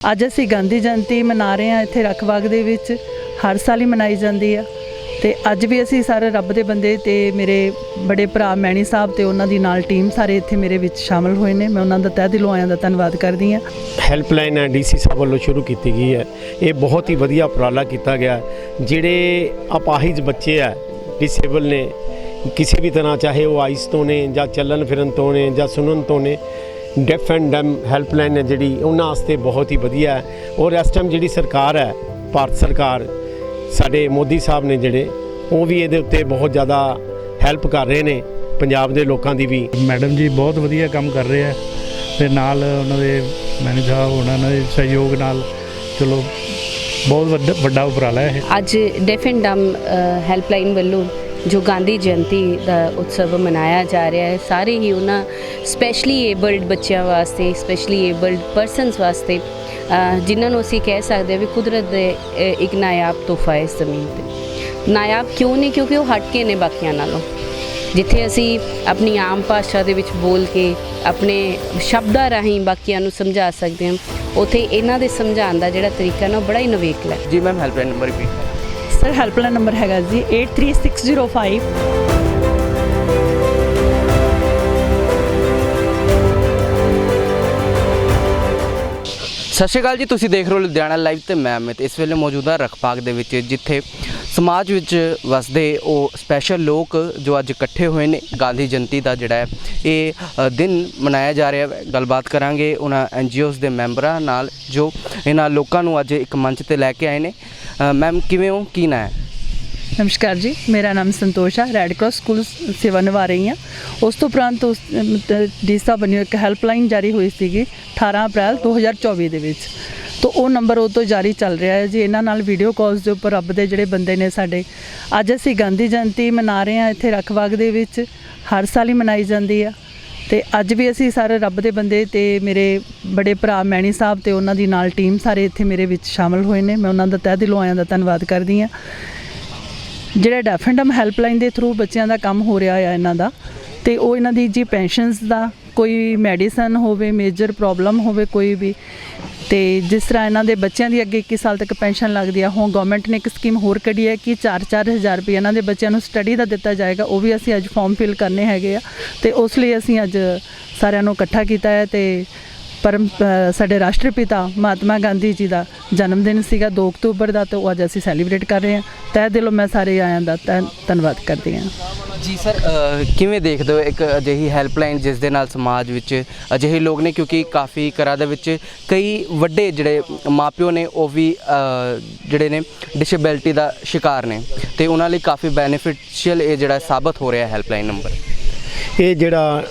ਅੱਜ ਅਸੀਂ ਗਾਂਧੀ ਜਯੰਤੀ ਮਨਾ ਰਹੇ ਹਾਂ ਇੱਥੇ ਰਖਵਾਗ ਦੇ ਵਿੱਚ। ਹਰ ਸਾਲ ਹੀ ਮਨਾਈ ਜਾਂਦੀ ਆ। ਤੇ ਅੱਜ ਵੀ ਅਸੀਂ ਸਾਰੇ ਰੱਬ ਦੇ ਬੰਦੇ ਤੇ ਮੇਰੇ ਬੜੇ ਭਰਾ ਮੈਣੀ ਸਾਹਿਬ ਤੇ ਉਹਨਾਂ ਦੀ ਨਾਲ ਟੀਮ ਸਾਰੇ ਇੱਥੇ ਮੇਰੇ ਵਿੱਚ ਸ਼ਾਮਲ ਹੋਏ ਨੇ। ਮੈਂ ਉਹਨਾਂ ਦਾ ਤਹਿ ਦਿਲੋਂ ਆਇਆਂ ਦਾ ਧੰਨਵਾਦ ਕਰਦੀ ਹਾਂ। ਹੈਲਪਲਾਈਨ ਹੈ, ਡੀਸੀ ਸਾਹਿਬ ਵੱਲੋਂ ਸ਼ੁਰੂ ਕੀਤੀ ਗਈ ਹੈ। ਇਹ ਬਹੁਤ ਹੀ ਵਧੀਆ ਉਪਰਾਲਾ ਕੀਤਾ ਗਿਆ। ਜਿਹੜੇ ਅਪਾਹਿਜ ਬੱਚੇ ਆ ਡਿਸੇਬਲ ਨੇ, ਕਿਸੇ ਵੀ ਤਰ੍ਹਾਂ ਚਾਹੇ ਉਹ ਆਈਸ ਤੋਂ ਨੇ ਜਾਂ ਚੱਲਣ ਫਿਰਨ ਤੋਂ ਨੇ ਜਾਂ ਸੁਣਨ ਤੋਂ ਨੇ ਡੈਫ ਐਂਡ ਡੈਮ ਹੈਲਪਲਾਈਨ ਹੈ ਜਿਹੜੀ ਉਹਨਾਂ ਵਾਸਤੇ ਬਹੁਤ ਹੀ ਵਧੀਆ ਹੈ। ਔਰ ਇਸ ਟਾਈਮ ਜਿਹੜੀ ਸਰਕਾਰ ਹੈ ਭਾਰਤ ਸਰਕਾਰ ਸਾਡੇ ਮੋਦੀ ਸਾਹਿਬ ਨੇ ਜਿਹੜੇ ਉਹ ਵੀ ਇਹਦੇ ਉੱਤੇ ਬਹੁਤ ਜ਼ਿਆਦਾ ਹੈਲਪ ਕਰ ਰਹੇ ਨੇ ਪੰਜਾਬ ਦੇ ਲੋਕਾਂ ਦੀ ਵੀ। ਮੈਡਮ ਜੀ ਬਹੁਤ ਵਧੀਆ ਕੰਮ ਕਰ ਰਹੇ ਆ ਤੇ ਨਾਲ ਉਹਨਾਂ ਦੇ ਮੈਨੇਜਰ ਸਾਹਿਬ ਉਹਨਾਂ ਦੇ ਸਹਿਯੋਗ ਨਾਲ ਚਲੋ ਬਹੁਤ ਵੱਡਾ ਵੱਡਾ ਉਪਰਾਲਾ ਹੈ ਇਹ। ਅੱਜ ਡੈਫ ਐਂਡ ਡਮ ਹੈਲਪਲਾਈਨ ਵੱਲੋਂ ਜੋ ਗਾਂਧੀ ਜਯੰਤੀ ਦਾ ਉਤਸਵ ਮਨਾਇਆ ਜਾ ਰਿਹਾ ਹੈ, ਸਾਰੇ ਹੀ ਉਹਨਾਂ ਸਪੈਸ਼ਲੀ ਏਬਲਡ ਬੱਚਿਆਂ ਵਾਸਤੇ ਸਪੈਸ਼ਲੀ ਏਬਲਡ ਪਰਸਨਸ ਵਾਸਤੇ ਜਿਨ੍ਹਾਂ ਨੂੰ ਅਸੀਂ ਕਹਿ ਸਕਦੇ ਹਾਂ ਵੀ ਕੁਦਰਤ ਦੇ ਇੱਕ ਨਾਇਆਬ ਤੋਹਫਾ ਹੈ ਇਸ ਜ਼ਮੀਨ ਤੇ। ਨਾਇਆਬ ਕਿਉਂ ਨਹੀਂ? ਕਿਉਂਕਿ ਉਹ ਹਟ ਕੇ ਨੇ ਬਾਕੀਆਂ ਨਾਲੋਂ। ਜਿੱਥੇ ਅਸੀਂ ਆਪਣੀ ਆਮ ਭਾਸ਼ਾ ਦੇ ਵਿੱਚ ਬੋਲ ਕੇ ਆਪਣੇ ਸ਼ਬਦਾਂ ਰਾਹੀਂ ਬਾਕੀਆਂ ਨੂੰ ਸਮਝਾ ਸਕਦੇ ਹਾਂ, ਉਥੇ ਇਹਨਾਂ ਦੇ ਸਮਝਾਉਣ ਦਾ ਜਿਹੜਾ ਤਰੀਕਾ ਨਾ, ਉਹ ਬੜਾ ਹੀ ਨਵੇਕਲਾ ਜੀ ma'am helpline number repeat sir helpline number ਹੈਗਾ ਜੀ 83605 ਸਤਿ ਸ਼੍ਰੀ ਅਕਾਲ ਜੀ, ਤੁਸੀਂ ਦੇਖ ਰਹੇ ਹੋ ਲੁਧਿਆਣਾ ਲਾਈਵ ਤੇ ਮੈਂ ਅਮਿਤ। ਇਸ ਵੇਲੇ ਮੌਜੂਦਾ ਰਖਪਾਕ ਦੇ ਵਿੱਚ, ਜਿੱਥੇ ਸਮਾਜ ਵਿੱਚ ਵਸਦੇ ਉਹ ਸਪੈਸ਼ਲ ਲੋਕ ਜੋ ਅੱਜ ਇਕੱਠੇ ਹੋਏ ਨੇ, ਗਾਂਧੀ ਜਯੰਤੀ ਦਾ ਜਿਹੜਾ ਇਹ ਦਿਨ ਮਨਾਇਆ ਜਾ ਰਿਹਾ ਹੈ। ਗੱਲਬਾਤ ਕਰਾਂਗੇ ਉਹਨਾਂ ਐਨਜੀਓਜ਼ ਦੇ ਮੈਂਬਰਾਂ ਨਾਲ, ਜੋ ਇਹਨਾਂ ਲੋਕਾਂ ਨੂੰ ਅੱਜ ਇੱਕ ਮੰਚ ਤੇ ਲੈ ਕੇ ਆਏ ਨੇ। ਮੈਮ, ਕਿਵੇਂ ਹੋ? ਕੀ ਨਾ ਹੈ? ਨਮਸਕਾਰ ਜੀ, ਮੇਰਾ ਨਾਮ ਸੰਤੋਸ਼ ਹੈ ਰੈੱਡ ਕਰਾਸ ਸਕੂਲ ਸੇਵਾ ਨਿਭਾ ਰਹੀ ਹਾਂ। ਉਸ ਤੋਂ ਉਪਰੰਤ ਉਸ ਡੀ ਸਾਹਿਬ ਵੱਲੋਂ ਇੱਕ ਹੈਲਪਲਾਈਨ ਜਾਰੀ ਹੋਈ ਸੀਗੀ 18 ਅਪ੍ਰੈਲ 2024 ਦੇ ਵਿੱਚ। ਤੋਂ ਉਹ ਨੰਬਰ ਉਹ ਤੋਂ ਜਾਰੀ ਚੱਲ ਰਿਹਾ ਹੈ ਜੀ। ਇਹਨਾਂ ਨਾਲ ਵੀਡੀਓ ਕਾਲਸ ਦੇ ਉੱਪਰ ਰੱਬ ਦੇ ਜਿਹੜੇ ਬੰਦੇ ਨੇ ਸਾਡੇ, ਅੱਜ ਅਸੀਂ ਗਾਂਧੀ ਜਯੰਤੀ ਮਨਾ ਰਹੇ ਹਾਂ ਇੱਥੇ ਰਖਵਾਗ ਦੇ ਵਿੱਚ। ਹਰ ਸਾਲ ਹੀ ਮਨਾਈ ਜਾਂਦੀ ਆ। ਤੇ ਅੱਜ ਵੀ ਅਸੀਂ ਸਾਰੇ ਰੱਬ ਦੇ ਬੰਦੇ ਤੇ ਮੇਰੇ ਬੜੇ ਭਰਾ ਮੈਣੀ ਸਾਹਿਬ ਤੇ ਉਹਨਾਂ ਦੀ ਨਾਲ ਟੀਮ ਸਾਰੇ ਇੱਥੇ ਮੇਰੇ ਵਿੱਚ ਸ਼ਾਮਲ ਹੋਏ ਨੇ। ਮੈਂ ਉਹਨਾਂ ਦਾ ਤਹਿ ਦਿਲੋਂ ਆਇਆਂ ਦਾ ਧੰਨਵਾਦ ਕਰਦੀ ਹਾਂ। ਜਿਹੜਾ ਡੈਫੈਂਡਮ ਹੈਲਪਲਾਈਨ ਦੇ ਥਰੂ ਬੱਚਿਆਂ ਦਾ ਕੰਮ ਹੋ ਰਿਹਾ ਆ ਇਹਨਾਂ ਦਾ। ਤੇ ਉਹ ਇਹਨਾਂ ਦੀ ਜੀ ਪੈਨਸ਼ਨਸ ਦਾ ਕੋਈ ਮੈਡੀਸਨ ਹੋਵੇ ਮੇਜਰ ਪ੍ਰੋਬਲਮ ਹੋਵੇ ਕੋਈ ਵੀ। ਤੇ ਜਿਸ ਤਰ੍ਹਾਂ ਇਹਨਾਂ ਦੇ ਬੱਚਿਆਂ ਦੀ ਅੱਗੇ 21 ਸਾਲ ਤੱਕ ਪੈਨਸ਼ਨ ਲੱਗਦੀ ਆ, ਹੁਣ ਗਵਰਨਮੈਂਟ ਨੇ ਇੱਕ ਸਕੀਮ ਹੋਰ ਕੱਢੀ ਹੈ ਕਿ 4-4000 ਰੁਪਏ ਇਹਨਾਂ ਦੇ ਬੱਚਿਆਂ ਨੂੰ ਸਟੱਡੀ ਦਾ ਦਿੱਤਾ ਜਾਏਗਾ, ਉਹ ਵੀ ਅਸੀਂ ਅੱਜ ਫਾਰਮ ਫਿਲ ਕਰਨੇ ਹੈਗੇ ਆ। ਤੇ ਉਸ ਲਈ ਅਸੀਂ ਅੱਜ ਸਾਰਿਆਂ ਨੂੰ ਇਕੱਠਾ ਕੀਤਾ ਹੈ ਤੇ ਪਰਮ ਸਾਡੇ ਰਾਸ਼ਟਰਪਿਤਾ ਮਹਾਤਮਾ ਗਾਂਧੀ ਜੀ ਦਾ ਜਨਮ ਦਿਨ ਸੀਗਾ 2 ਅਕਤੂਬਰ ਦਾ ਤੇ ਉਹ ਅੱਜ ਅਸੀਂ ਸੈਲੀਬ੍ਰੇਟ ਕਰ ਰਹੇ ਹਾਂ। ਤਹਿ ਦਿਲੋਂ ਮੈਂ ਸਾਰੇ ਆਇਆਂ ਦਾ ਧੰਨਵਾਦ ਕਰਦੀ ਹਾਂ। ਜੀ ਸਰ ਕਿਵੇਂ ਦੇਖਦੇ ਹੋ ਇੱਕ ਅਜਿਹੀ ਹੈਲਪਲਾਈਨ ਜਿਸ ਦੇ ਨਾਲ ਸਮਾਜ ਵਿੱਚ ਅਜਿਹੇ ਲੋਕ ਨੇ? ਕਿਉਂਕਿ ਕਾਫੀ ਘਰਾਂ ਦੇ ਵਿੱਚ ਕਈ ਵੱਡੇ ਜਿਹੜੇ ਮਾਪਿਓ ਨੇ ਉਹ ਵੀ ਜਿਹੜੇ ਨੇ ਡਿਸੇਬਿਲਟੀ ਦਾ ਸ਼ਿਕਾਰ ਨੇ। ਤੇ ਉਹਨਾਂ ਲਈ ਕਾਫੀ ਬੈਨੀਫਿਸ਼ੀਅਲ ਇਹ ਜਿਹੜਾ ਸਾਬਤ ਹੋ ਰਿਹਾ ਹੈਲਪਲਾਈਨ ਨੰਬਰ। ਇਹ ਜਿਹੜਾ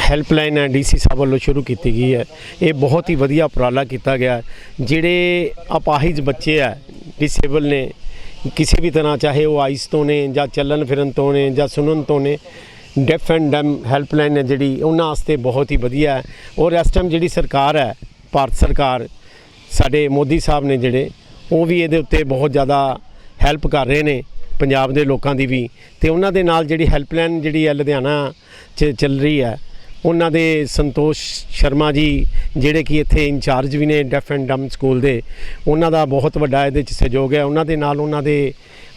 ਹੈਲਪਲਾਈਨ ਹੈ, ਡੀਸੀ ਸਾਹਿਬ ਵੱਲੋਂ ਸ਼ੁਰੂ ਕੀਤੀ ਗਈ ਹੈ। ਇਹ ਬਹੁਤ ਹੀ ਵਧੀਆ ਉਪਰਾਲਾ ਕੀਤਾ ਗਿਆ ਜਿਹੜੇ ਅਪਾਹਿਜ ਬੱਚੇ ਆ ਡਿਸੇਬਲ ਨੇ, ਕਿਸੇ ਵੀ ਤਰ੍ਹਾਂ ਚਾਹੇ ਉਹ ਆਈਸ ਤੋਂ ਨੇ ਜਾਂ ਚੱਲਣ ਫਿਰਨ ਤੋਂ ਨੇ ਜਾਂ ਸੁਣਨ ਤੋਂ ਨੇ, ਡੈਫ ਐਂਡ ਡੈਮ ਹੈਲਪਲਾਈਨ ਹੈ ਜਿਹੜੀ, ਉਹਨਾਂ ਵਾਸਤੇ ਬਹੁਤ ਹੀ ਵਧੀਆ ਹੈ। ਔਰ ਇਸ ਟਾਈਮ ਜਿਹੜੀ ਸਰਕਾਰ ਹੈ, ਭਾਰਤ ਸਰਕਾਰ, ਸਾਡੇ ਮੋਦੀ ਸਾਹਿਬ ਨੇ ਜਿਹੜੇ, ਉਹ ਵੀ ਇਹਦੇ ਉੱਤੇ ਬਹੁਤ ਜ਼ਿਆਦਾ ਹੈਲਪ ਕਰ ਰਹੇ ਨੇ ਪੰਜਾਬ ਦੇ ਲੋਕਾਂ ਦੀ ਵੀ। ਤੇ ਉਹਨਾਂ ਦੇ ਨਾਲ ਜਿਹੜੀ ਹੈਲਪਲਾਈਨ ਜਿਹੜੀ ਹੈ ਲੁਧਿਆਣਾ 'ਚ ਚੱਲ ਰਹੀ ਹੈ ਉਹਨਾਂ ਦੇ ਸੰਤੋਸ਼ ਸ਼ਰਮਾ ਜੀ, ਜਿਹੜੇ ਕਿ ਇੱਥੇ ਇੰਚਾਰਜ ਵੀ ਨੇ ਡੈਫ ਐਂਡ ਡਮ ਸਕੂਲ ਦੇ, ਉਹਨਾਂ ਦਾ ਬਹੁਤ ਵੱਡਾ ਇਹਦੇ 'ਚ ਸਹਿਯੋਗ ਹੈ। ਉਹਨਾਂ ਦੇ ਨਾਲ ਉਹਨਾਂ ਦੇ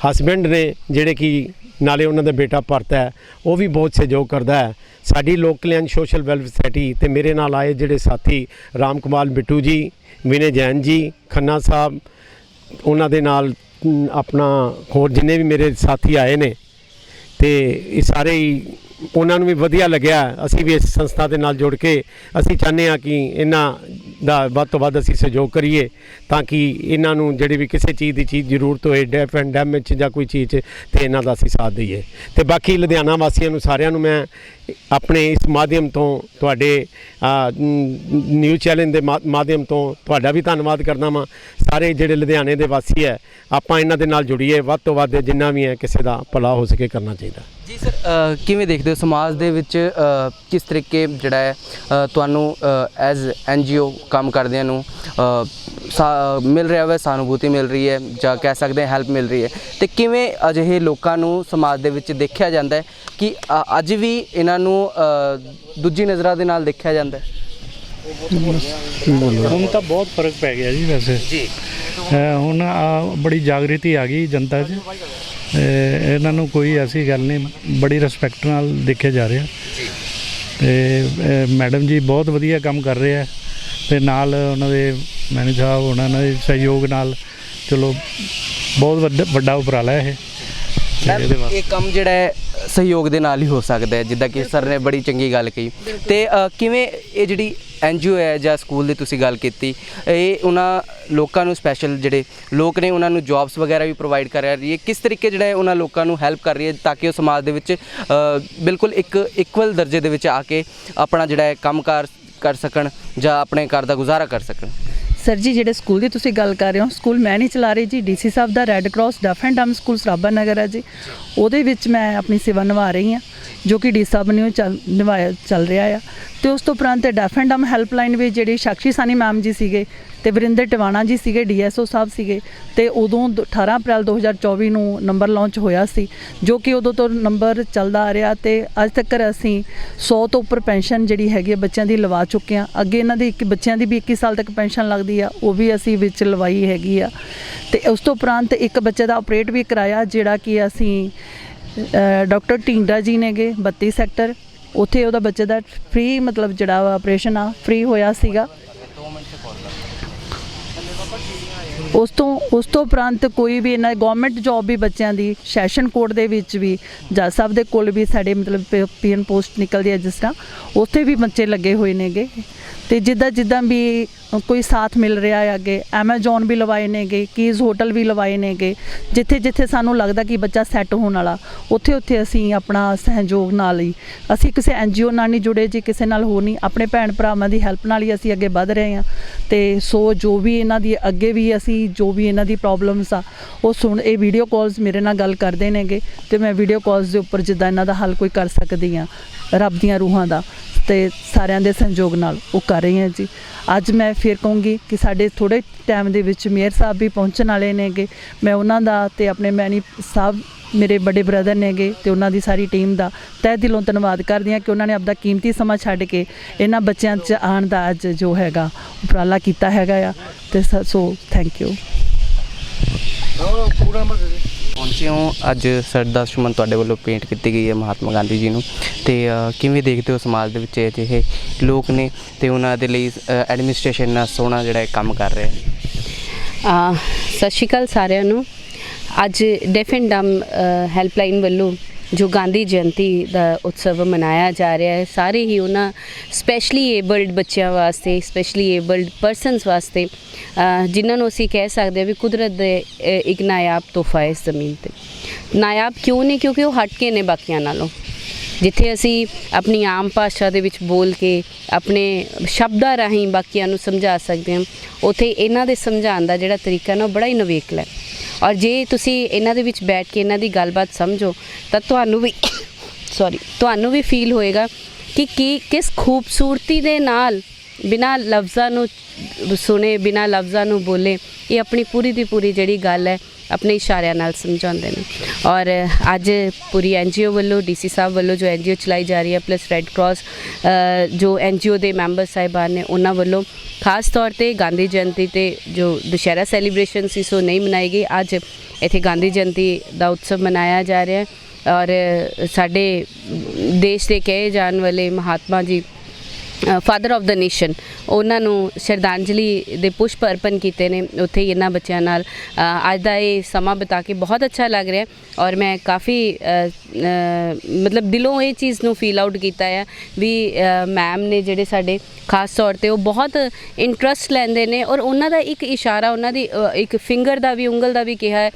ਹਸਬੈਂਡ ਨੇ, ਜਿਹੜੇ ਕਿ ਨਾਲੇ ਉਹਨਾਂ ਦਾ ਬੇਟਾ ਭਰਤ ਹੈ, ਉਹ ਵੀ ਬਹੁਤ ਸਹਿਯੋਗ ਕਰਦਾ ਹੈ। ਸਾਡੀ ਲੋਕ ਕਲਿਆਣ ਸੋਸ਼ਲ ਵੈਲਫੇਅਰ ਸੋਸਾਇਟੀ ਤੇ ਮੇਰੇ ਨਾਲ ਆਏ ਜਿਹੜੇ ਸਾਥੀ ਰਾਮ ਕੁਮਾਰ ਬਿੱਟੂ ਜੀ, ਵਿਨੇ ਜੈਨ ਜੀ, ਖੰਨਾ ਸਾਹਿਬ, ਉਹਨਾਂ ਦੇ ਨਾਲ ਆਪਣਾ ਹੋਰ ਜਿੰਨੇ ਵੀ ਮੇਰੇ ਸਾਥੀ ਆਏ ਨੇ, ਤੇ ਇਹ ਸਾਰੇ ਹੀ ਉਹਨਾਂ ਨੂੰ ਵੀ ਵਧੀਆ ਲੱਗਿਆ। ਅਸੀਂ ਵੀ ਇਸ ਸੰਸਥਾ ਦੇ ਨਾਲ ਜੁੜ ਕੇ ਅਸੀਂ ਚਾਹੁੰਦੇ ਹਾਂ ਕਿ ਇਹਨਾਂ ਦਾ ਵੱਧ ਤੋਂ ਵੱਧ ਅਸੀਂ ਸਹਿਯੋਗ ਕਰੀਏ ਤਾਂ ਕਿ ਇਹਨਾਂ ਨੂੰ ਜਿਹੜੀ ਵੀ ਕਿਸੇ ਚੀਜ਼ ਦੀ ਚੀਜ਼ ਜ਼ਰੂਰਤ ਹੋਏ, ਡੈਫ ਐਂਡ ਡੈਮ ਵਿੱਚ ਜਾਂ ਕੋਈ ਚੀਜ਼ 'ਚ ਤੇ ਇਹਨਾਂ ਦਾ ਅਸੀਂ ਸਾਥ ਦਈਏ। ਤੇ ਬਾਕੀ ਲੁਧਿਆਣਾ ਵਾਸੀਆਂ ਨੂੰ ਸਾਰਿਆਂ ਨੂੰ ਮੈਂ ਆਪਣੇ ਇਸ ਮਾਧਿਅਮ ਤੋਂ ਤੁਹਾਡੇ ਨਿਊਜ਼ ਚੈਨਲ ਦੇ ਮਾ- ਮਾਧਿਅਮ ਤੋਂ ਤੁਹਾਡਾ ਵੀ ਧੰਨਵਾਦ ਕਰਦਾ ਵਾਂ। ਸਾਰੇ ਜਿਹੜੇ ਲੁਧਿਆਣੇ ਦੇ ਵਾਸੀ ਹੈ, ਆਪਾਂ ਇਹਨਾਂ ਦੇ ਨਾਲ ਜੁੜੀਏ। ਵੱਧ ਤੋਂ ਵੱਧ ਜਿੰਨਾ ਵੀ ਹੈ, ਕਿਸੇ ਦਾ ਭਲਾ ਹੋ ਸਕੇ ਕਰਨਾ ਚਾਹੀਦਾ। ਜੀ, ਸਰ ਕਿਵੇਂ ਦੇਖਦੇ ਹੋ ਸਮਾਜ ਦੇ ਵਿੱਚ ਕਿਸ ਤਰੀਕੇ ਜਿਹੜਾ ਹੈ ਤੁਹਾਨੂੰ ਐਜ਼ ਐਨਜੀਓ ਕੰਮ ਕਰਦਿਆਂ ਨੂੰ ਮਿਲ ਰਿਹਾ ਹੈ ਸਹਾਨੁਭੂਤੀ ਮਿਲ ਰਹੀ ਹੈ ਜਾਂ ਕਹਿ ਸਕਦੇ ਹੈਲਪ ਮਿਲ ਰਹੀ ਹੈ। ਤੇ ਕਿਵੇਂ ਅਜਿਹੇ ਲੋਕਾਂ ਨੂੰ ਸਮਾਜ ਦੇ ਵਿੱਚ ਦੇਖਿਆ ਜਾਂਦਾ ਹੈ ਕਿ ਅੱਜ ਵੀ ਇਹਨਾਂ ਨੂੰ ਦੂਜੀ ਨਜ਼ਰਾਂ ਦੇ ਨਾਲ ਦੇਖਿਆ ਜਾਂਦਾ ਹੈ? ਹੁਣ ਤਾਂ ਬਹੁਤ ਫ਼ਰਕ ਪੈ ਗਿਆ ਜੀ ਵੈਸੇ। ਜੀ। ਹੁਣ ਬੜੀ ਜਾਗ੍ਰਿਤੀ ਆ ਗਈ ਜਨਤਾ 'ਚ। ਇਹਨਾਂ ਨੂੰ ਕੋਈ ਐਸੀ ਗੱਲ ਨਹੀਂ ਬੜੀ ਰਿਸਪੈਕਟ ਨਾਲ ਦੇਖਿਆ ਜਾ ਰਿਹਾ। ਤੇ ਮੈਡਮ ਜੀ ਬਹੁਤ ਵਧੀਆ ਕੰਮ ਕਰ ਰਹੇ ਆ। ਤੇ ਨਾਲ ਉਹਨਾਂ ਦੇ ਮੈਨੇਜਰ ਸਾਹਿਬ ਉਹਨਾਂ ਦੇ ਸਹਿਯੋਗ ਨਾਲ ਚਲੋ ਬਹੁਤ ਵੱਡਾ ਵੱਡਾ ਉਪਰਾਲਾ ਹੈ ਇਹ ਇਹ ਕੰਮ ਜਿਹੜਾ ਹੈ ਸਹਿਯੋਗ ਦੇ ਨਾਲ ਹੀ ਹੋ ਸਕਦਾ ਹੈ ਜਿੱਦਾਂ ਕਿ ਸਰ ਨੇ ਬੜੀ ਚੰਗੀ ਗੱਲ ਕਹੀ। ਤੇ ਕਿਵੇਂ ਇਹ ਜਿਹੜੀ ਐਨਜੀਓ ਹੈ ਜਾਂ ਸਕੂਲ ਦੀ ਤੁਸੀਂ ਗੱਲ ਕੀਤੀ, ਇਹ ਉਹਨਾਂ ਲੋਕਾਂ ਨੂੰ ਸਪੈਸ਼ਲ ਜਿਹੜੇ ਲੋਕ ਨੇ ਉਹਨਾਂ ਨੂੰ ਜੌਬਸ ਵਗੈਰਾ ਵੀ ਪ੍ਰੋਵਾਈਡ ਕਰ ਰਹੀ ਹੈ। ਕਿਸ ਤਰੀਕੇ ਜਿਹੜਾ ਹੈ ਉਹਨਾਂ ਲੋਕਾਂ ਨੂੰ ਹੈਲਪ ਕਰ ਰਹੀ ਹੈ ਤਾਂ ਕਿ ਉਹ ਸਮਾਜ ਦੇ ਵਿੱਚ ਬਿਲਕੁਲ ਇੱਕ ਇਕੁਅਲ ਦਰਜੇ ਦੇ ਵਿੱਚ ਆ ਕੇ ਆਪਣਾ ਜਿਹੜਾ ਹੈ ਕੰਮਕਾਰ ਕਰ ਸਕਣ ਜਾਂ ਆਪਣੇ ਘਰ ਦਾ ਗੁਜ਼ਾਰਾ ਕਰ ਸਕਣ? ਸਰ ਜੀ, ਜਿਹੜੇ ਸਕੂਲ ਦੀ ਤੁਸੀਂ ਗੱਲ ਕਰ ਰਹੇ ਹੋ, ਸਕੂਲ ਮੈਂ ਨਹੀਂ ਚਲਾ ਰਹੀ ਜੀ, ਡੀਸੀ ਸਾਹਿਬ ਦਾ red cross deaf and dumb school Sarabha Nagar ਹੈ ਜੀ। ਉਹਦੇ ਵਿੱਚ ਮੈਂ ਆਪਣੀ ਸੇਵਾ ਨਿਭਾ ਰਹੀ ਹਾਂ, ਜੋ ਕਿ ਡੀ ਸਾਹਿਬ ਨੇ ਚੱਲ, ਨਿਭਾਇਆ, ਚੱਲ ਰਿਹਾ ਆ। ਤੇ ਉਸ ਤੋਂ ਉਪਰੰਤ ਡਫ ਐਂਡ ਡਮ ਹੈਲਪਲਾਈਨ ਵੀ ਜਿਹੜੀ ਸਾਕਸ਼ੀ ਸਾਨੀ ਮੈਮ ਜੀ ਸੀਗੇ ਤੇ ਵਰਿੰਦਰ ਟਿਵਾਣਾ ਜੀ ਸੀਗੇ ਡੀਐਸਓ ਸਾਹਿਬ ਸੀਗੇ, ਤੇ ਉਦੋਂ ਦ- 18 ਅਪ੍ਰੈਲ 2024 ਨੂੰ ਨੰਬਰ ਲਾਂਚ ਹੋਇਆ ਸੀ, ਜੋ ਕਿ ਉਦੋਂ ਤੋਂ ਨੰਬਰ ਚੱਲਦਾ ਆ ਰਿਹਾ ਤੇ ਅੱਜ ਤੱਕ ਅਸੀਂ 100 ਤੋਂ ਉੱਪਰ ਪੈਨਸ਼ਨ ਜਿਹੜੀ ਹੈਗੀ ਹੈ ਬੱਚਿਆਂ ਦੀ ਲਵਾ ਚੁੱਕੇ ਆ ਅੱਗੇ ਇਹਨਾਂ ਦੀ ਇੱਕ, ਬੱਚਿਆਂ ਦੀ ਵੀ 21 ਸਾਲ ਤੱਕ ਪੈਨਸ਼ਨ ਲੱਗਦੀ ਆ, ਉਹ ਵੀ ਅਸੀਂ ਵਿੱਚ ਲਵਾਈ ਹੈਗੀ ਆ। ਤੇ ਉਸ ਤੋਂ ਉਪਰੰਤ ਇੱਕ ਬੱਚੇ ਦਾ ਆਪਰੇਟ ਵੀ ਕਰਾਇਆ, ਜਿਹੜਾ ਕਿ ਅਸੀਂ ਡਾਕਟਰ ਢੀਂਗਰਾ ਜੀ ਨੇਗੇ 32 ਸੈਕਟਰ। ਉੱਥੇ ਉਹਦਾ ਬੱਚੇ ਦਾ ਫ੍ਰੀ ਮਤਲਬ ਜਿਹੜਾ ਆਪਰੇਸ਼ਨ ਆ ਫ੍ਰੀ ਹੋਇਆ ਸੀਗਾ। ਉਸ ਤੋਂ ਉਸ ਤੋਂ ਉਪਰੰਤ ਕੋਈ ਵੀ ਇਹਨਾਂ ਗਵਰਨਮੈਂਟ ਜੌਬ ਵੀ ਬੱਚਿਆਂ ਦੀ ਸੈਸ਼ਨ ਕੋਰਟ ਦੇ ਵਿੱਚ ਵੀ, ਜੱਜ ਸਾਹਿਬ ਦੇ ਕੋਲ ਵੀ ਸਾਡੇ ਮਤਲਬ ਪੀਐਨ ਪੋਸਟ ਨਿਕਲਦੀ ਹੈ ਜਿਸ ਤਰ੍ਹਾਂ, ਉੱਥੇ ਵੀ ਬੱਚੇ ਲੱਗੇ ਹੋਏ ਨੇਗੇ। ਤੇ ਜਿੱਦਾਂ ਜਿੱਦਾਂ ਵੀ ਕੋਈ ਸਾਥ ਮਿਲ ਰਿਹਾ ਹੈ ਅੱਗੇ? ਐਮਾਜ਼ੋਨ ਵੀ ਲਵਾਏ ਨੇਗੇ ਕੀਜ਼ ਹੋਟਲ ਵੀ ਲਵਾਏ ਨੇਗੇ। ਜਿੱਥੇ ਜਿੱਥੇ ਸਾਨੂੰ ਲੱਗਦਾ ਕਿ ਬੱਚਾ ਸੈੱਟ ਹੋਣ ਵਾਲਾ, ਉੱਥੇ ਉੱਥੇ ਅਸੀਂ ਆਪਣਾ ਸਹਿਯੋਗ ਨਾਲ ਹੀ। ਅਸੀਂ ਕਿਸੇ ਐਨਜੀਓ ਨਾਲ ਨਹੀਂ ਜੁੜੇ, ਜੀ ਕਿਸੇ ਨਾਲ ਹੋਰ ਨਹੀਂ। ਆਪਣੇ ਭੈਣ ਭਰਾਵਾਂ ਦੀ ਹੈਲਪ ਨਾਲ ਹੀ ਅਸੀਂ ਅੱਗੇ ਵੱਧ ਰਹੇ ਹਾਂ। ਤੇ ਸੋ ਜੋ ਵੀ ਇਹਨਾਂ ਦੀ ਅੱਗੇ ਵੀ ਅਸੀਂ, ਜੋ ਵੀ ਇਹਨਾਂ ਦੀ ਪ੍ਰੋਬਲਮਸ ਆ, ਉਹ ਸੁਣ, ਇਹ ਵੀਡੀਓ ਕਾਲਸ ਮੇਰੇ ਨਾਲ ਗੱਲ ਕਰਦੇ ਨੇਗੇ। ਤੇ ਮੈਂ ਵੀਡੀਓ ਕਾਲਸ ਦੇ ਉੱਪਰ ਜਿੱਦਾਂ ਇਹਨਾਂ ਦਾ ਹੱਲ ਕੋਈ ਕਰ ਸਕਦੀ ਆ ਰੱਬ ਦੀਆਂ ਰੂਹਾਂ ਦਾ। ਤੇ ਸਾਰਿਆਂ ਦੇ ਸੰਯੋਗ ਨਾਲ ਉਹ ਕਰ ਰਹੀ ਹਾਂ ਜੀ। ਅੱਜ ਮੈਂ ਫਿਰ ਕਹੂੰਗੀ ਕਿ ਸਾਡੇ ਥੋੜੇ ਟਾਈਮ ਦੇ ਵਿੱਚ ਮੇਅਰ ਸਾਹਿਬ ਵੀ ਪਹੁੰਚਣ ਵਾਲੇ ਨੇਗੇ। ਮੈਂ ਉਹਨਾਂ ਦਾ ਤੇ ਆਪਣੇ ਮੈਨੀ ਸਾਹਿਬ, ਮੇਰੇ ਵੱਡੇ ਬ੍ਰਦਰ ਨੇਗੇ ਤੇ ਉਹਨਾਂ ਦੀ ਸਾਰੀ ਟੀਮ ਦਾ ਤਹਿ ਦਿਲੋਂ ਧੰਨਵਾਦ ਕਰਦੀ ਹਾਂ ਕਿ ਉਹਨਾਂ ਨੇ ਆਪਦਾ ਕੀਮਤੀ ਸਮਾਂ ਛੱਡ ਕੇ ਇਹਨਾਂ ਬੱਚਿਆਂ 'ਚ ਆਉਣ ਦਾ ਅੱਜ ਜੋ ਹੈਗਾ ਉਪਰਾਲਾ ਕੀਤਾ ਹੈਗਾ ਆ। ਤੇ ਸ- ਸੋ ਥੈਂਕ ਯੂ ਪਹੁੰਚੇ ਹੋ? ਅੱਜ ਸਰਦਾ ਸੁਮਨ ਤੁਹਾਡੇ ਵੱਲੋਂ ਪੇਂਟ ਕੀਤੀ ਗਈ ਹੈ ਮਹਾਤਮਾ ਗਾਂਧੀ ਜੀ ਨੂੰ। ਤੇ ਕਿਵੇਂ ਦੇਖਦੇ ਹੋ ਸਮਾਜ ਦੇ ਵਿੱਚ ਅਜਿਹੇ ਲੋਕ ਨੇ ਤੇ ਉਹਨਾਂ ਦੇ ਲਈ ਐਡਮਿਨਿਸਟ੍ਰੇਸ਼ਨ ਨਾਲ ਸੋਹਣਾ ਜਿਹੜਾ ਕੰਮ ਕਰ ਰਿਹਾ ਹੈ? ਸਤਿ ਸ਼੍ਰੀ ਅਕਾਲ ਸਾਰਿਆਂ ਨੂੰ। ਅੱਜ ਡੈਫ ਐਂਡ ਡਮ ਹੈਲਪਲਾਈਨ ਵੱਲੋਂ ਜੋ ਗਾਂਧੀ ਜਯੰਤੀ ਦਾ ਉਤਸਵ ਮਨਾਇਆ ਜਾ ਰਿਹਾ ਹੈ, ਸਾਰੇ ਹੀ ਉਹਨਾਂ ਸਪੈਸ਼ਲੀ ਏਬਲਡ ਬੱਚਿਆਂ ਵਾਸਤੇ ਸਪੈਸ਼ਲੀ ਏਬਲਡ ਪਰਸਨਸ ਵਾਸਤੇ ਜਿਨ੍ਹਾਂ ਨੂੰ ਅਸੀਂ ਕਹਿ ਸਕਦੇ ਹਾਂ ਵੀ ਕੁਦਰਤ ਦੇ ਇੱਕ ਨਾਇਆਬ ਤੋਹਫਾ ਹੈ ਇਸ ਜ਼ਮੀਨ ਤੇ। ਨਾਇਆਬ ਕਿਉਂ ਨੇ? ਕਿਉਂਕਿ ਉਹ ਹਟ ਕੇ ਨੇ ਬਾਕੀਆਂ ਨਾਲੋਂ। ਜਿੱਥੇ ਅਸੀਂ ਆਪਣੀ ਆਮ ਭਾਸ਼ਾ ਦੇ ਵਿੱਚ ਬੋਲ ਕੇ ਆਪਣੇ ਸ਼ਬਦਾਂ ਰਾਹੀਂ ਬਾਕੀਆਂ ਨੂੰ ਸਮਝਾ ਸਕਦੇ ਹਾਂ, ਉਥੇ ਇਹਨਾਂ ਦੇ ਸਮਝਾਉਣ ਦਾ ਜਿਹੜਾ ਤਰੀਕਾ ਨਾ ਉਹ ਬੜਾ ਹੀ ਨਵੇਕਲਾ ਹੈ। ਔਰ ਜੇ ਤੁਸੀਂ ਇਹਨਾਂ ਦੇ ਵਿੱਚ ਬੈਠ ਕੇ ਇਹਨਾਂ ਦੀ ਗੱਲਬਾਤ ਸਮਝੋ, ਤਾਂ ਤੁਹਾਨੂੰ ਵੀ ਸੌਰੀ ਤੁਹਾਨੂੰ ਵੀ ਫੀਲ ਹੋਏਗਾ ਕਿ ਕੀ, ਕਿਸ ਖੂਬਸੂਰਤੀ ਦੇ ਨਾਲ ਬਿਨਾਂ ਲਫ਼ਜ਼ਾਂ ਨੂੰ ਸੁਣੇ, ਬਿਨਾਂ ਲਫ਼ਜ਼ਾਂ ਨੂੰ ਬੋਲੇ, ਇਹ ਆਪਣੀ ਪੂਰੀ ਦੀ ਪੂਰੀ ਜਿਹੜੀ ਗੱਲ ਹੈ, ਆਪਣੇ ਇਸ਼ਾਰਿਆਂ ਨਾਲ ਸਮਝਾਉਂਦੇ ਨੇ। ਔਰ ਅੱਜ ਪੂਰੀ ਐਨਜੀਓ ਵੱਲੋਂ ਡੀਸੀ ਸਾਹਿਬ ਵੱਲੋਂ ਜੋ ਐਨਜੀਓ ਚਲਾਈ ਜਾ ਰਹੀ ਹੈ ਪਲੱਸ ਰੈੱਡ ਕਰਾਸ ਜੋ ਐਨਜੀਓ ਦੇ ਮੈਂਬਰ ਸਾਹਿਬਾਨ ਨੇ, ਉਹਨਾਂ ਵੱਲੋਂ ਖਾਸ ਤੌਰ ਤੇ ਗਾਂਧੀ ਜਯੰਤੀ ਤੇ ਜੋ ਦੁਸ਼ਹਿਰਾ ਸੈਲੀਬ੍ਰੇਸ਼ਨ ਸੀ, ਸੋ ਨਹੀਂ ਮਨਾਈ ਗਈ। ਅੱਜ ਇੱਥੇ ਗਾਂਧੀ ਜਯੰਤੀ ਦਾ ਉਤਸਵ ਮਨਾਇਆ ਜਾ ਰਿਹਾ ਹੈ। ਔਰ ਸਾਡੇ ਦੇਸ਼ ਦੇ ਕਹੇ ਜਾਣ ਵਾਲੇ ਮਹਾਤਮਾ ਜੀ ਫਾਦਰ ਆਫ ਦਾ ਨੇਸ਼ਨ ਉਹਨਾਂ ਨੂੰ ਸ਼ਰਧਾਂਜਲੀ ਦੇ ਪੁਸ਼ਪ ਅਰਪਣ ਕੀਤੇ ਨੇ। ਉੱਥੇ ਹੀ ਇਹਨਾਂ ਬੱਚਿਆਂ ਨਾਲ ਅੱਜ ਦਾ ਇਹ ਸਮਾਂ ਬਿਤਾ ਕੇ ਬਹੁਤ ਅੱਛਾ ਲੱਗ ਰਿਹਾ ਔਰ ਮੈਂ ਕਾਫੀ ਮਤਲਬ ਦਿਲੋਂ ਇਹ ਚੀਜ਼ ਨੂੰ ਫੀਲ ਆਊਟ ਕੀਤਾ ਹੈ ਵੀ ਮੈਮ ਨੇ ਜਿਹੜੇ ਸਾਡੇ ਖਾਸ ਤੌਰ ਤੇ ਉਹ ਬਹੁਤ ਇੰਟਰਸਟ ਲੈਂਦੇ ਨੇ ਔਰ ਉਹਨਾਂ ਦਾ ਇੱਕ ਇਸ਼ਾਰਾ, ਉਹਨਾਂ ਦੀ ਇੱਕ ਫਿੰਗਰ ਦਾ ਵੀ, ਉਂਗਲ ਦਾ ਵੀ ਕਿਹਾ ਹੈ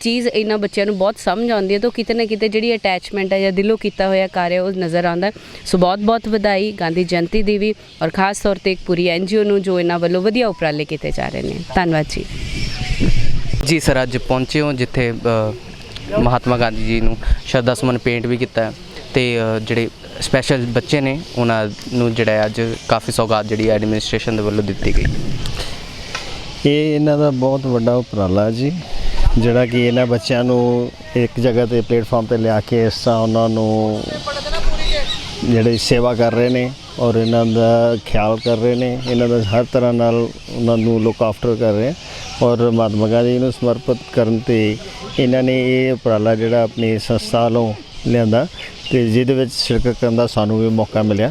ਚੀਜ਼ ਇਹਨਾਂ ਬੱਚਿਆਂ ਨੂੰ ਬਹੁਤ ਸਮਝ ਆਉਂਦੀ ਹੈ ਤਾਂ ਕਿਤੇ ਨਾ ਕਿਤੇ ਜਿਹੜੀ ਅਟੈਚਮੈਂਟ ਹੈ ਜਾਂ ਦਿਲੋਂ ਕੀਤਾ ਹੋਇਆ ਕਾਰਜ ਉਹ ਨਜ਼ਰ ਆਉਂਦਾ ਹੈ। ਸੋ ਬਹੁਤ ਬਹੁਤ ਵਧਾਈ ਗਾਂਧੀ ਜਯੰਤੀ ਦੀ ਵੀ ਔਰ ਖਾਸ ਤੌਰ ਤੇ ਇੱਕ ਪੂਰੀ ਐਨਜੀਓ ਨੂੰ ਜੋ ਇਹਨਾਂ ਵੱਲੋਂ ਵਧੀਆ ਉਪਰਾਲੇ ਕੀਤੇ ਜਾ ਰਹੇ ਨੇ। ਧੰਨਵਾਦ ਜੀ। ਜੀ ਸਰ ਅੱਜ ਪਹੁੰਚੇ ਹੋ ਜਿੱਥੇ ਮਹਾਤਮਾ ਗਾਂਧੀ ਜੀ ਨੂੰ ਸ਼ਰਧਾ ਸੁਮਨ ਪੇਂਟ ਵੀ ਕੀਤਾ ਤੇ ਜਿਹੜੇ ਸਪੈਸ਼ਲ ਬੱਚੇ ਨੇ ਉਹਨਾਂ ਨੂੰ ਜਿਹੜਾ ਅੱਜ ਕਾਫੀ ਸੌਗਾਤ ਜਿਹੜੀ ਐਡਮਿਨਿਸਟ੍ਰੇਸ਼ਨ ਦੇ ਵੱਲੋਂ ਦਿੱਤੀ ਗਈ। ਇਹ ਇਹਨਾਂ ਦਾ ਬਹੁਤ ਵੱਡਾ ਉਪਰਾਲਾ ਜੀ। ਜਿਹੜਾ ਕਿ ਇਹਨਾਂ ਬੱਚਿਆਂ ਨੂੰ ਇੱਕ ਜਗ੍ਹਾ ਤੇ ਪਲੇਟਫਾਰਮ ਤੇ ਲਿਆ ਕੇ ਇਸ ਤਰ੍ਹਾਂ ਉਹਨਾਂ ਨੂੰ ਜਿਹੜੇ ਸੇਵਾ ਕਰ ਰਹੇ ਨੇ ਔਰ ਇਹਨਾਂ ਦਾ ਖਿਆਲ ਕਰ ਰਹੇ ਨੇ, ਇਹਨਾਂ ਦਾ ਹਰ ਤਰ੍ਹਾਂ ਨਾਲ ਉਹਨਾਂ ਨੂੰ ਲੁੱਕ ਆਫਟਰ ਕਰ ਰਹੇ ਔਰ ਮਹਾਤਮਾ ਗਾਂਧੀ ਨੂੰ ਸਮਰਪਿਤ ਕਰਨ ਤੇ ਇਹਨਾਂ ਨੇ ਇਹ ਉਪਰਾਲਾ ਜਿਹੜਾ ਆਪਣੀ ਸੰਸਥਾ ਵੱਲੋਂ ਲਿਆਂਦਾ ਤੇ ਜਿਹਦੇ ਵਿੱਚ ਸ਼ਿਰਕਤ ਕਰਨ ਦਾ ਸਾਨੂੰ ਵੀ ਮੌਕਾ ਮਿਲਿਆ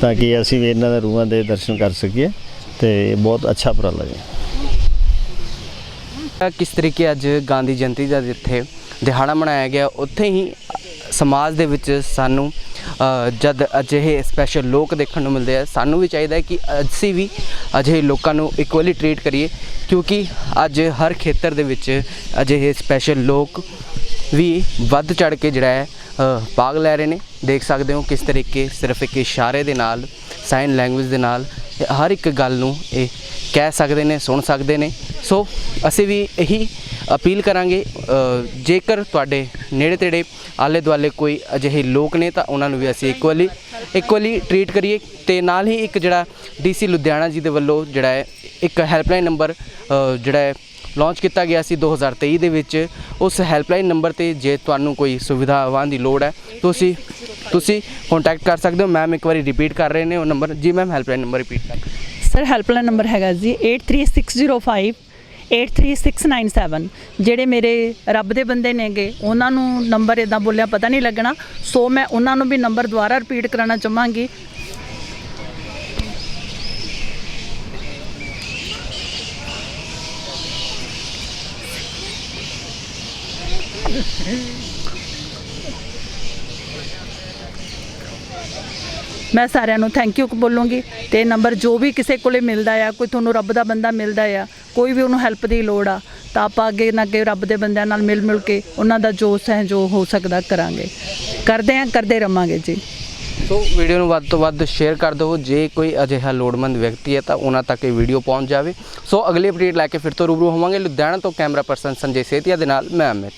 ਤਾਂ ਕਿ ਅਸੀਂ ਵੀ ਇਹਨਾਂ ਦੇ ਰੂਹਾਂ ਦੇ ਦਰਸ਼ਨ ਕਰ ਸਕੀਏ ਤੇ ਬਹੁਤ ਅੱਛਾ ਉਪਰਾਲਾ ਹੈ ਕਿਸ ਤਰੀਕੇ ਅੱਜ ਗਾਂਧੀ ਜਯੰਤੀ ਦਾ ਜਿੱਥੇ ਦਿਹਾੜਾ ਮਨਾਇਆ ਗਿਆ, ਉੱਥੇ ਹੀ ਸਮਾਜ ਦੇ ਵਿੱਚ ਸਾਨੂੰ ਜਦ ਅਜਿਹੇ ਸਪੈਸ਼ਲ ਲੋਕ ਦੇਖਣ ਨੂੰ ਮਿਲਦੇ ਆ, ਸਾਨੂੰ ਵੀ ਚਾਹੀਦਾ ਹੈ ਕਿ ਅਸੀਂ ਵੀ ਅਜਿਹੇ ਲੋਕਾਂ ਨੂੰ ਇਕੁਅਲੀ ਟਰੀਟ ਕਰੀਏ, ਕਿਉਂਕਿ ਅੱਜ ਹਰ ਖੇਤਰ ਦੇ ਵਿੱਚ ਅਜਿਹੇ ਸਪੈਸ਼ਲ ਲੋਕ ਵੀ ਵੱਧ ਚੜ ਕੇ ਜਿਹੜਾ ਹੈ ਭਾਗ ਲੈ ਰਹੇ ਨੇ। ਦੇਖ ਸਕਦੇ ਹੋ ਕਿਸ ਤਰੀਕੇ ਸਿਰਫ ਇੱਕ ਇਸ਼ਾਰੇ ਦੇ ਨਾਲ ਸਾਈਨ ਲੈਂਗੁਏਜ ਦੇ ਨਾਲ, ਹਰ ਇੱਕ ਗੱਲ ਨੂੰ ਇਹ ਕਹਿ ਸਕਦੇ ਨੇ, ਸੁਣ ਸਕਦੇ ਨੇ। ਸੋ ਅਸੀਂ ਵੀ ਇਹੀ ਅਪੀਲ ਕਰਾਂਗੇ ਜੇਕਰ ਤੁਹਾਡੇ ਨੇੜੇ ਤੇੜੇ ਆਲੇ ਦੁਆਲੇ ਕੋਈ ਅਜਿਹੇ ਲੋਕ ਨੇ ਤਾਂ ਉਹਨਾਂ ਨੂੰ ਵੀ ਅਸੀਂ ਇਕੁਅਲੀ ਇਕੁਅਲੀ ਟਰੀਟ ਕਰੀਏ ਤੇ ਨਾਲ ਹੀ ਇੱਕ ਜਿਹੜਾ ਡੀਸੀ ਲੁਧਿਆਣਾ ਜੀ ਦੇ ਵੱਲੋਂ ਜਿਹੜਾ ਹੈ, ਇੱਕ ਹੈਲਪਲਾਈਨ ਨੰਬਰ ਜਿਹੜਾ ਹੈ ਲਾਂਚ ਕੀਤਾ ਗਿਆ ਸੀ 2023 ਦੇ ਵਿੱਚ। ਉਸ ਹੈਲਪਲਾਈਨ ਨੰਬਰ ਤੇ ਜੇ ਤੁਹਾਨੂੰ ਕੋਈ ਸੁਵਿਧਾਵਾਂ ਦੀ ਲੋੜ ਹੈ, ਤੁਸੀਂ ਤੁਸੀਂ ਕੰਟੈਕਟ ਕਰ ਸਕਦੇ ਹੋ। ਮੈਮ ਇੱਕ ਵਾਰੀ ਰਿਪੀਟ ਕਰ ਰਹੇ ਨੇ ਉਹ ਨੰਬਰ ਜੀ ਮੈਮ ਹੈਲਪਲਾਈਨ ਨੰਬਰ ਰਿਪੀਟ ਕਰ ਸਰ ਹੈਲਪਲਾਈਨ ਨੰਬਰ ਹੈਗਾ ਜੀ 83605 83697 ਜਿਹੜੇ ਮੇਰੇ ਰੱਬ ਦੇ ਬੰਦੇ ਨੇਗੇ, ਉਹਨਾਂ ਨੂੰ ਨੰਬਰ ਇਦਾਂ ਬੋਲਿਆ, ਪਤਾ ਨਹੀਂ ਲੱਗਣਾ। ਸੋ ਮੈਂ ਉਹਨਾਂ ਨੂੰ ਵੀ ਨੰਬਰ ਦੁਬਾਰਾ ਰਿਪੀਟ ਕਰਾਉਣਾ ਚਾਹਾਂਗੀ। ਮੈਂ ਸਾਰਿਆਂ ਨੂੰ ਥੈਂਕ ਯੂ ਬੋਲੂੰਗੀ ਤੇ ਨੰਬਰ ਜੋ ਵੀ ਕਿਸੇ ਕੋਲੇ ਮਿਲਦਾ ਆ, ਕੋਈ ਤੁਹਾਨੂੰ ਰੱਬ ਦਾ ਬੰਦਾ ਮਿਲਦਾ ਆ, ਕੋਈ ਵੀ ਉਹਨੂੰ ਹੈਲਪ ਦੀ ਲੋੜ ਆ, ਤਾਂ ਆਪਾਂ ਅੱਗੇ ਨਾ ਅੱਗੇ ਰੱਬ ਦੇ ਬੰਦਿਆਂ ਨਾਲ ਮਿਲ ਮਿਲ ਕੇ ਉਹਨਾਂ ਦਾ ਜੋ ਸਹਿਯੋਗ ਹੋ ਸਕਦਾ ਕਰਾਂਗੇ। ਕਰਦੇ ਆਂ ਕਰਦੇ ਰਵਾਂਗੇ ਜੀ। ਸੋ ਵੀਡੀਓ ਨੂੰ ਵੱਧ ਤੋਂ ਵੱਧ ਸ਼ੇਅਰ ਕਰ ਦਿਓ। ਜੇ ਕੋਈ ਅਜਿਹਾ ਲੋੜਮੰਦ ਵਿਅਕਤੀ ਹੈ ਤਾਂ ਉਹਨਾਂ ਤੱਕ ਇਹ ਵੀਡੀਓ ਪਹੁੰਚ ਜਾਵੇ। ਸੋ ਅਗਲੀ ਅਪਡੇਟ ਲੈ ਕੇ ਫਿਰ ਤੋਂ ਰੂਬਰੂ ਹੋਵਾਂਗੇ। ਲੁਧਿਆਣਾ ਤੋਂ ਕੈਮਰਾ ਪਰਸਨ ਸੰਜੇ ਸੇਤੀਆ ਦੇ ਨਾਲ ਮੈਂ ਅਮਿਤ।